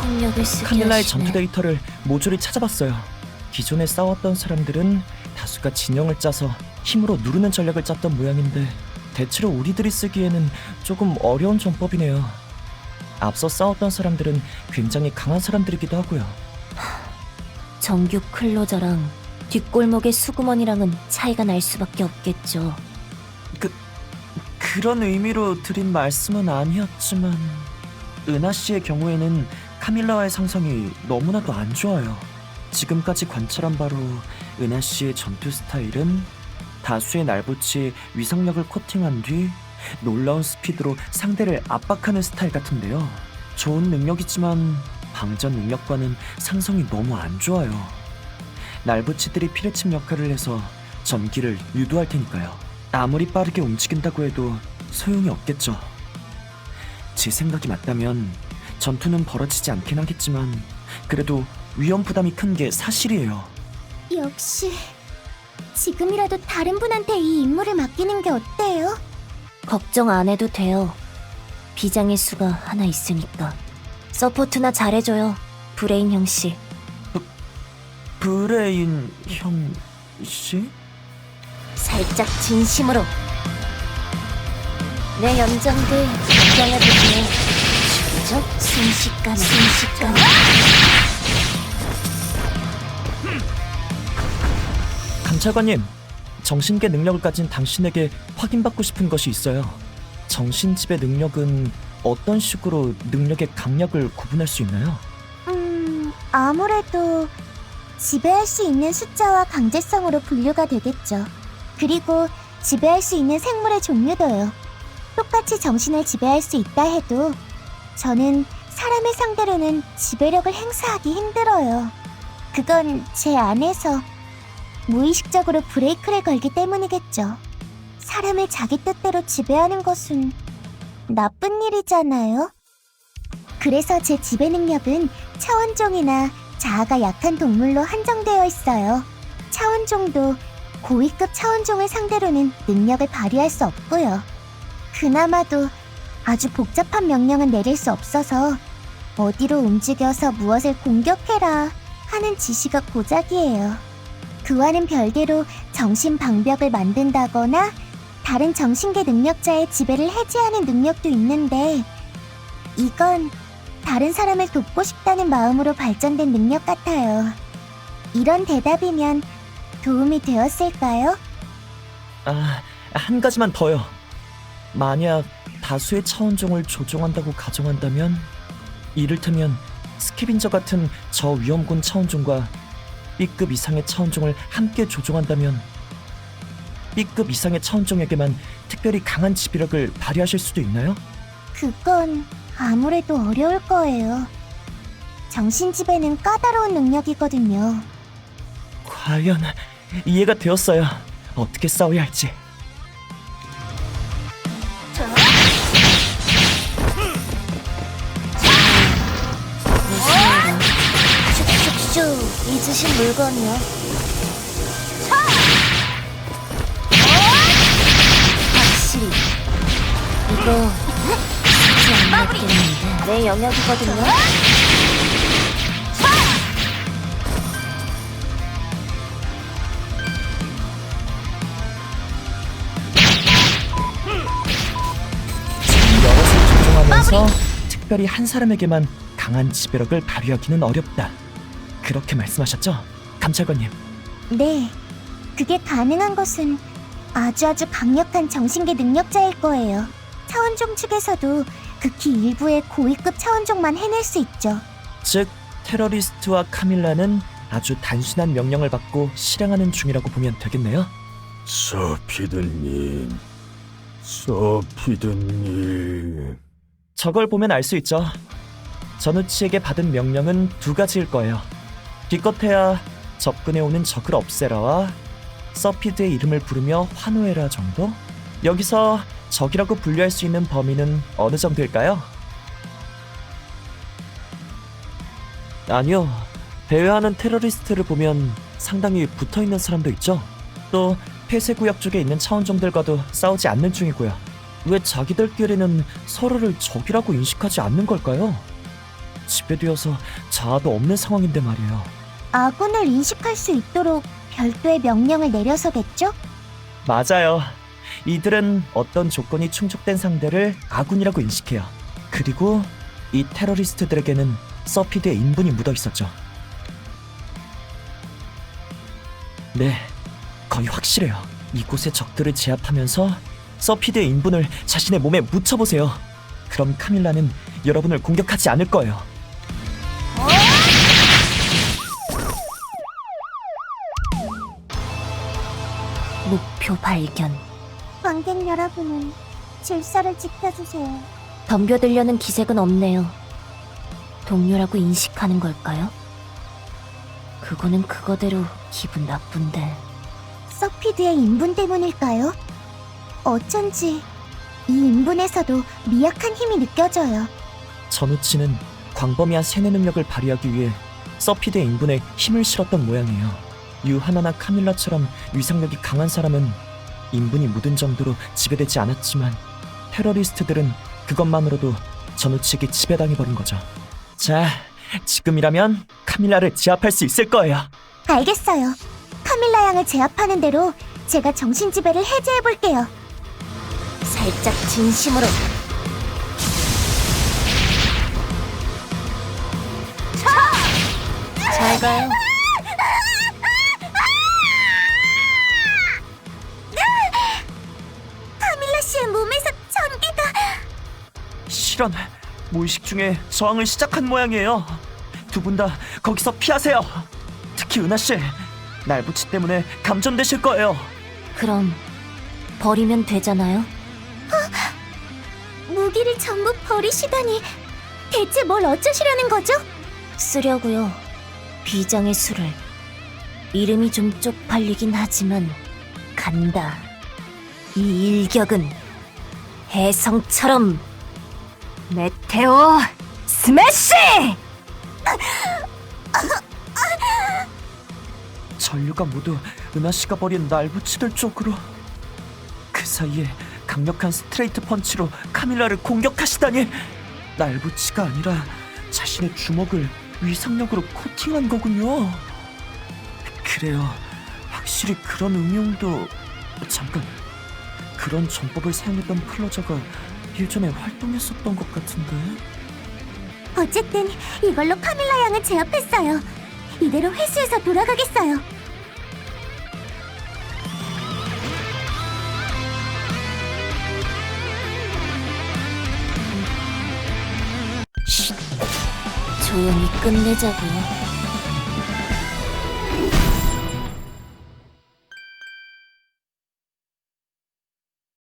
폭력을 쓰게 카밀라의. 전투 데이터를 모조리 찾아봤어요. 기존에 싸웠던 사람들은 다수가 진영을 짜서 힘으로 누르는 전략을 짰던 모양인데 대체로 우리들이 쓰기에는 조금 어려운 전법이네요. 앞서 싸웠던 사람들은 굉장히 강한 사람들이기도 하고요. 정규 클로저랑 뒷골목의 수구먼이랑은 차이가 날 수밖에 없겠죠. 그런 의미로 드린 말씀은 아니었지만 은하 씨의 경우에는 카밀라와의 상상이 너무나도 안 좋아요. 지금까지 관찰한 바로 은하 씨의 전투 스타일은 다수의 날붙이 위상력을 코팅한 뒤 놀라운 스피드로 상대를 압박하는 스타일 같은데요. 좋은 능력이지만 방전 능력과는 상성이 너무 안 좋아요. 날붙이들이 피레침 역할을 해서 전기를 유도할 테니까요. 아무리 빠르게 움직인다고 해도 소용이 없겠죠. 제 생각이 맞다면 전투는 벌어지지 않긴 하겠지만 그래도 위험 부담이 큰 게 사실이에요. 역시 지금이라도 다른 분한테 이 임무를 맡기는 게 어때요? 걱정 안 해도 돼요. 비장의 수가 하나 있으니까. 서포트나 잘해줘요. 브레인 형 씨. 브레인 형 씨? 살짝 진심으로. 내 연장들 걱정해보세요. 직접 순식간에 순식간에 감찰관님, 정신계 능력을 가진 당신에게 확인받고 싶은 것이 있어요. 정신집의 능력은 어떤 식으로 능력의 강약을 구분할 수 있나요? 음, 아무래도 지배할 수 있는 숫자와 강제성으로 분류가 되겠죠. 그리고 지배할 수 있는 생물의 종류도요. 똑같이 정신을 지배할 수 있다 해도 저는 사람을 상대로는 지배력을 행사하기 힘들어요. 그건 제 안에서 무의식적으로 브레이크를 걸기 때문이겠죠. 사람을 자기 뜻대로 지배하는 것은 나쁜 일이잖아요. 그래서 제 지배 능력은 차원종이나 자아가 약한 동물로 한정되어 있어요. 차원종도 고위급 차원종을 상대로는 능력을 발휘할 수 없고요. 그나마도 아주 복잡한 명령은 내릴 수 없어서 어디로 움직여서 무엇을 공격해라 하는 지시가 고작이에요. 그와는 별개로 정신 방벽을 만든다거나 다른 정신계 능력자의 지배를 해제하는 능력도 있는데 이건 다른 사람을 돕고 싶다는 마음으로 발전된 능력 같아요. 이런 대답이면 도움이 되었을까요? 아, 한 가지만 더요. 만약 다수의 차원종을 조종한다고 가정한다면 이를테면 스캐빈저 같은 저 위험군 차원종과 B급 이상의 차원종을 함께 조종한다면 B급 이상의 차원종에게만 특별히 강한 지배력을 발휘하실 수도 있나요? 그건 아무래도 어려울 거예요. 정신 지배는 까다로운 능력이거든요. 과연 이해가 되었어요. 어떻게 싸워야 할지. 슉슉슉 잊으신 물건이요. 확실히 이거 쉽지 않았겠는데 내 영역이거든요. 여럿을 조종하면서 특별히 한 사람에게만 강한 지배력을 발휘하기는 어렵다. 그렇게 말씀하셨죠? 감찰관님. 네, 그게 가능한 것은 아주 아주 강력한 정신계 능력자일 거예요. 차원종 측에서도 극히 일부의 고위급 차원종만 해낼 수 있죠. 즉 테러리스트와 카밀라는 아주 단순한 명령을 받고 실행하는 중이라고 보면 되겠네요. 서피드님, 서피드님. 저걸 보면 알 수 있죠. 전우치에게 받은 명령은 두 가지일 거예요. 기껏해야 접근해오는 적을 없애라와 서피드의 이름을 부르며 환호해라 정도? 여기서 적이라고 분류할 수 있는 범위는 어느 정도일까요? 아니요. 대회하는 테러리스트를 보면 상당히 붙어 있는 사람도 있죠. 또 폐쇄 구역 쪽에 있는 차원종들과도 싸우지 않는 중이고요. 왜 자기들끼리는 서로를 적이라고 인식하지 않는 걸까요? 지배되어서 자아도 없는 상황인데 말이에요. 아군을 인식할 수 있도록 별도의 명령을 내려서겠죠? 맞아요. 이들은 어떤 조건이 충족된 상대를 아군이라고 인식해요. 그리고 이 테러리스트들에게는 서피드의 인분이 묻어 있었죠. 네, 거의 확실해요. 이곳의 적들을 제압하면서 서피드의 인분을 자신의 몸에 묻혀보세요. 그럼 카밀라는 여러분을 공격하지 않을 거예요. 목표 발견. 관객 여러분은 질서를 지켜주세요. 덤벼들려는 기색은 없네요. 동료라고 인식하는 걸까요? 그거는 그거대로 기분 나쁜데. 서피드의 인분 때문일까요? 어쩐지 이 인분에서도 미약한 힘이 느껴져요. 전우치는 광범위한 세뇌 능력을 발휘하기 위해 서피드의 인분에 힘을 실었던 모양이에요. 유하나나 카밀라처럼 위상력이 강한 사람은 인분이 묻은 정도로 지배되지 않았지만 테러리스트들은 그것만으로도 전우치에게 지배당해버린 거죠. 자, 지금이라면 카밀라를 제압할 수 있을 거예요. 알겠어요. 카밀라 양을 제압하는 대로 제가 정신 지배를 해제해 볼게요. 살짝 진심으로. 잘 가요. 실현, 무의식 중에 저항을 시작한 모양이에요. 두 분 다 거기서 피하세요. 특히 은하 씨, 날부치 때문에 감전되실 거예요. 그럼 버리면 되잖아요. 무기를 전부 버리시다니 대체 뭘 어쩌시려는 거죠? 쓰려고요. 비장의 수를. 이름이 좀 쪽팔리긴 하지만 간다. 이 일격은 해성처럼 메테오 스매시! 전류가 모두 은하 씨가 버린 날부치들 쪽으로. 그 사이에 강력한 스트레이트 펀치로 카밀라를 공격하시다니. 날부치가 아니라 자신의 주먹을 위상력으로 코팅한 거군요. 그래요. 확실히 그런 응용도 잠깐 그런 전법을 사용했던 플로저가 예전에 활동했었던 것 같은데. 어쨌든 이걸로 카밀라 양을 제압했어요. 이대로 회수해서 돌아가겠어요. 조용히 끝내자고요.